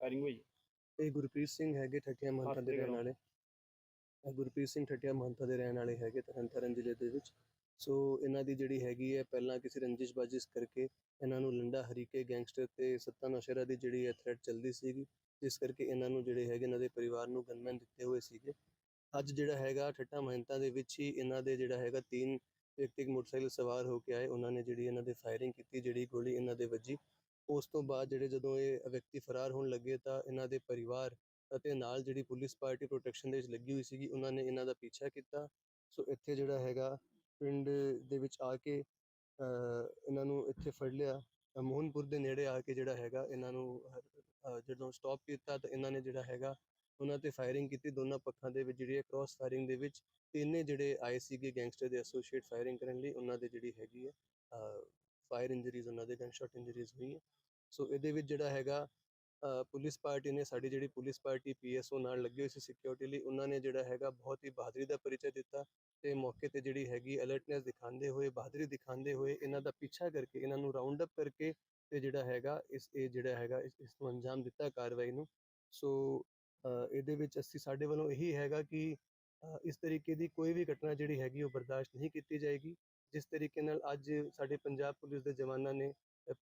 Firing ਹੋਈ? ਇਹ ਗੁਰਪ੍ਰੀਤ ਸਿੰਘ ਹੈਗੇ ਠੱਠੀਆਂ ਮਹੰਤਾ ਦੇ ਰਹਿਣ ਵਾਲੇ। ਇਹ ਗੁਰਪ੍ਰੀਤ ਸਿੰਘ ਠੱਠੀਆਂ ਮਹੰਤਾ ਦੇ ਰਹਿਣ ਵਾਲੇ ਹੈਗੇ ਤਰਨਤਾਰਨ ਜ਼ਿਲ੍ਹੇ ਦੇ ਵਿੱਚ। ਸੋ ਇਹਨਾਂ ਦੀ ਜਿਹੜੀ ਹੈਗੀ ਹੈ ਪਹਿਲਾਂ ਕਿਸੇ ਰੰਜਿਸ਼ ਬਾਜਿਸ਼ ਕਰਕੇ ਇਹਨਾਂ ਨੂੰ ਲੰਡਾ ਹਰੀਕੇ ਗੈਂਗਸਟਰ ਤੇ ਸੱਤਾ ਨੌਸ਼ਰਾ ਦੀ ਜਿਹੜੀ ਹੈ ਥ੍ਰੈਟ ਚੱਲਦੀ ਸੀਗੀ ਜਿਸ ਕਰਕੇ ਇਹਨਾਂ ਨੂੰ ਜਿਹੜੇ ਹੈਗੇ ਇਹਨਾਂ ਦੇ ਪਰਿਵਾਰ ਨੂੰ ਗਨਮੈਨ ਦਿੱਤੇ ਹੋਏ ਸੀਗੇ। ਅੱਜ ਜਿਹੜਾ ਹੈਗਾ ਠੱਠਾ ਮਹੰਤਾ ਦੇ ਵਿੱਚ ਹੀ ਇਹਨਾਂ ਦੇ ਜਿਹੜਾ ਹੈਗਾ ਤਿੰਨ ਵਿਅਕਤੀ ਮੋਟਰਸਾਈਕਲ ਸਵਾਰ ਹੋ ਕੇ ਆਏ। ਉਹਨਾਂ ਨੇ ਜਿਹੜੀ ਇਹਨਾਂ ਦੇ ਫਾਇਰਿੰਗ ਕੀਤੀ ਜਿਹੜੀ ਗੋਲੀ ਇਹਨਾਂ ਦੇ ਵੱਜੀ। ਉਸ ਤੋਂ ਬਾਅਦ ਜਿਹੜੇ ਜਦੋਂ ਇਹ ਵਿਅਕਤੀ ਫਰਾਰ ਹੋਣ ਲੱਗੇ ਤਾਂ ਇਹਨਾਂ ਦੇ ਪਰਿਵਾਰ ਅਤੇ ਨਾਲ ਜਿਹੜੀ ਪੁਲਿਸ ਪਾਰਟੀ ਪ੍ਰੋਟੈਕਸ਼ਨ ਦੇ ਵਿੱਚ ਲੱਗੀ ਹੋਈ ਸੀਗੀ, ਉਹਨਾਂ ਨੇ ਇਹਨਾਂ ਦਾ ਪਿੱਛਾ ਕੀਤਾ। ਸੋ ਇੱਥੇ ਜਿਹੜਾ ਹੈਗਾ, ਪਿੰਡ ਦੇ ਵਿੱਚ ਆ ਕੇ ਇਹਨਾਂ ਨੂੰ ਇੱਥੇ ਫੜ ਲਿਆ। ਮੋਹਨਪੁਰ ਦੇ ਨੇੜੇ ਆ ਕੇ ਜਿਹੜਾ ਹੈਗਾ, ਇਹਨਾਂ ਨੂੰ ਜਦੋਂ ਸਟਾਪ ਕੀਤਾ ਤਾਂ ਇਹਨਾਂ ਨੇ ਜਿਹੜਾ ਹੈਗਾ, ਉਹਨਾਂ ਤੇ ਫਾਇਰਿੰਗ ਕੀਤੀ। ਦੋਨਾਂ ਪੱਖਾਂ ਦੇ ਵਿੱਚ ਜਿਹੜੀ ਹੈ ਕ੍ਰਾਸ ਫਾਇਰਿੰਗ ਦੇ ਵਿੱਚ ਤਿੰਨੇ ਜਿਹੜੇ ਆਏ ਸੀਗੇ ਗੈਂਗਸਟਰ ਦੇ ਐਸੋਸੀਏਟ ਫਾਇਰਿੰਗ ਕਰਨ ਲਈ, ਉਹਨਾਂ ਦੇ ਜਿਹੜੀ ਹੈਗੀ ਹੈ ਫਾਇਰ ਇੰਜਰੀਜ਼ ਉਹਨਾਂ ਦੇ ਗਨਸ਼ਾਟ ਇੰਜਰੀਜ਼ ਹੋਈਆਂ। ਸੋ ਇਹਦੇ ਵਿੱਚ ਜਿਹੜਾ ਹੈਗਾ ਪੁਲਿਸ ਪਾਰਟੀ ਨੇ ਸਾਡੀ ਜਿਹੜੀ ਪੁਲਿਸ ਪਾਰਟੀ ਪੀਐਸਓ ਨਾਲ ਲੱਗੀ ਹੋਈ ਸੀ ਸਿਕਿਉਰਿਟੀ ਲਈ, ਉਹਨਾਂ ਨੇ ਜਿਹੜਾ ਹੈਗਾ ਬਹੁਤ ਹੀ ਬਹਾਦਰੀ ਦਾ ਪਰਿਚੈ ਦਿੱਤਾ ਤੇ ਮੌਕੇ ਤੇ ਜਿਹੜੀ ਹੈਗੀ ਅਲਰਟਨੈਸ ਦਿਖਾਉਂਦੇ ਹੋਏ, ਬਹਾਦਰੀ ਦਿਖਾਉਂਦੇ ਹੋਏ ਇਹਨਾਂ ਦਾ ਪਿੱਛਾ ਕਰਕੇ, ਇਹਨਾਂ ਨੂੰ ਰਾਉਂਡ ਅਪ ਕਰਕੇ ਤੇ ਜਿਹੜਾ ਹੈਗਾ ਇਸ, ਇਹ ਜਿਹੜਾ ਹੈਗਾ ਇਸ ਇਸ ਨੂੰ ਅੰਜਾਮ ਦਿੱਤਾ ਕਾਰਵਾਈ ਨੂੰ। ਸੋ ਇਹਦੇ ਵਿੱਚ ਅਸੀਂ ਸਾਡੇ ਵੱਲੋਂ ਇਹੀ ਹੈਗਾ ਕਿ ਇਸ ਤਰੀਕੇ ਦੀ ਕੋਈ ਵੀ ਘਟਨਾ ਜਿਹੜੀ ਹੈਗੀ ਉਹ ਬਰਦਾਸ਼ਤ ਨਹੀਂ ਕੀਤੀ ਜਾਏਗੀ। ਜਿਸ ਤਰੀਕੇ ਨਾਲ ਅੱਜ ਸਾਡੇ ਪੰਜਾਬ ਪੁਲਿਸ ਦੇ ਜਵਾਨਾਂ ਨੇ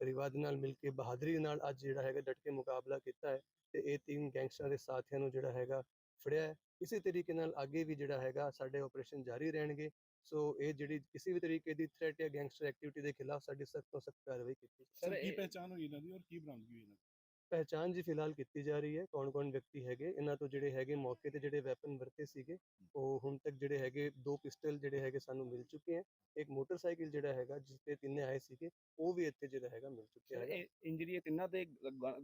ਪਰਿਵਾਰ ਦੇ ਨਾਲ ਮਿਲ ਕੇ ਬਹਾਦਰੀ ਨਾਲ ਅੱਜ ਜਿਹੜਾ ਹੈਗਾ ਡਟ ਕੇ ਮੁਕਾਬਲਾ ਕੀਤਾ ਹੈ ਤੇ ਇਹ ਤਿੰਨ ਗੈਂਗਸਟਰਾਂ ਦੇ ਸਾਥੀਆਂ ਨੂੰ ਜਿਹੜਾ ਹੈਗਾ ਫੜਿਆ ਹੈ। ਇਸੇ ਤਰੀਕੇ ਨਾਲ ਅੱਗੇ ਵੀ ਜਿਹੜਾ ਹੈਗਾ ਸਾਡੇ ਆਪਰੇਸ਼ਨ ਜਾਰੀ ਰਹਿਣਗੇ। ਸੋ ਇਹ ਜਿਹੜੀ ਕਿਸੇ ਵੀ ਤਰੀਕੇ ਦੀ ਥ੍ਰੈਟ ਜਾਂ ਗੈਂਗਸਟਰ ਐਕਟੀਵਿਟੀ ਦੇ ਖਿਲਾਫ ਸਾਡੀ ਸਖਤ ਤੋਂ ਸਖਤ ਕਾਰਵਾਈ ਕੀਤੀ। ਸਰ ਕੀ ਇਹ- ਪਹਿਚਾਨ ਹੋਈ ਇਹਨਾਂ ਦੀ ਔਰ ਕੀ ਬਰਾਮਦਗੀ ਹੋਈ ਇਹਨਾਂ ਦੀ? ਪਹਿਚਾਨ ਜੀ ਫਿਲਹਾਲ ਕੀਤੀ ਜਾ ਰਹੀ ਹੈ ਕੌਣ ਕੌਣ ਵਿਅਕਤੀ ਹੈਗੇ ਇਹਨਾਂ ਤੋਂ ਜਿਹੜੇ ਹੈਗੇ ਮੌਕੇ ਤੇ ਜਿਹੜੇ ਵੈਪਨ ਵਰਤੇ ਸੀਗੇ ਉਹ ਹੁਣ ਤੱਕ ਜਿਹੜੇ ਹੈਗੇ ਦੋ ਪਿਸਟਲ ਜਿਹੜੇ ਹੈਗੇ ਸਾਨੂੰ ਮਿਲ ਚੁੱਕੇ ਹੈ ਇੱਕ ਮੋਟਰਸਾਈਕਲ ਜਿਹੜਾ ਹੈਗਾ ਜਿਸ ਤੇ ਤਿੰਨੇ ਆਏ ਸੀਗੇ ਉਹ ਵੀ ਇੱਥੇ ਜਿਹੜਾ ਹੈਗਾ ਮਿਲ ਚੁੱਕਿਆ ਇਹ ਇੰਜਰੀ ਤਿੰਨਾਂ ਤੇ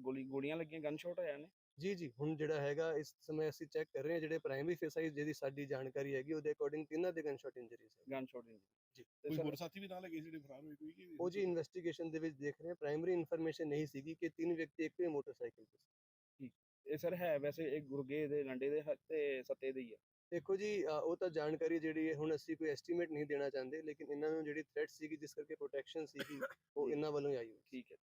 ਗੋਲੀ ਗੋਲੀਆਂ ਲੱਗੀਆਂ ਗਨ ਸ਼ਾਟ ਹੋਇਆ ਨੇ ਜੀ ਜੀ ਹੁਣ ਜਿਹੜਾ ਹੈਗਾ ਇਸ ਸਮੇਂ ਅਸੀਂ ਚੈੱਕ ਕਰ ਰਹੇ ਹਾਂ ਜਿਹੜੇ ਪ੍ਰਾਇਮਰੀ ਫੇਸਾਈਜ਼ ਜਿਹਦੀ ਸਾਡੀ ਜਾਣਕਾਰੀ ਹੈਗੀ ਉਹਦੇ ਅਕੋਰਡਿੰਗ ਤਿੰਨਾਂ ਦੇ ਗਨ ਸ਼ਾਟ ਇੰਜਰੀਜ਼ ਹੈ ਗਨ ਸ਼ਾਟ ਇੰਜਰੀ ਜੀ। ਕੋਈ ਹੋਰ ਸਾਥੀ ਵੀ ਨਾਲ ਲੱਗੇ ਸੀ ਜਿਹੜੇ ਫਰਾਰ ਹੋਏ ਕੋਈ ਕਿ ਉਹ ਜੀ ਇਨਵੈਸਟੀਗੇਸ਼ਨ ਦੇ ਵਿੱਚ ਦੇਖ ਰਹੇ ਹਾਂ ਪ੍ਰਾਇਮਰੀ ਇਨਫੋਰਮੇਸ਼ਨ ਨਹੀਂ ਸੀਗੀ ਕਿ ਤਿੰਨ ਵਿਅਕਤੀ ਇੱਕ ਹੀ ਮੋਟਰਸਾਈਕਲ ਤੇ ਸੀ। ਇਹ ਸਰ ਹੈ ਵੈਸੇ ਇਹ ਗੁਰਗੇ ਦੇ ਲੰਡੇ ਦੇ ਤੇ ਸੱਤੇ ਦੇ ਹੀ ਆ। ਦੇਖੋ ਜੀ ਅ, ਉਹ ਤਾਂ ਜਾਣਕਾਰੀ ਜਿਹੜੀ ਹੈ ਹੁਣ ਅਸੀਂ ਕੋਈ ਐਸਟੀਮੇਟ ਨਹੀਂ ਦੇਣਾ ਚਾਹੁੰਦੇ ਲੇਕਿਨ ਇਹਨਾਂ ਨੂੰ ਜਿਹੜੀ ਥ੍ਰੈਟ ਸੀਗੀ ਜਿਸ ਕਰਕੇ ਪ੍ਰੋਟੈਕਸ਼ਨ ਸੀਗੀ ਉਹ ਇਹਨਾਂ ਵੱਲੋਂ ਹੀ ਆਈ ਹੋਈ ਠੀਕ ਹੈ।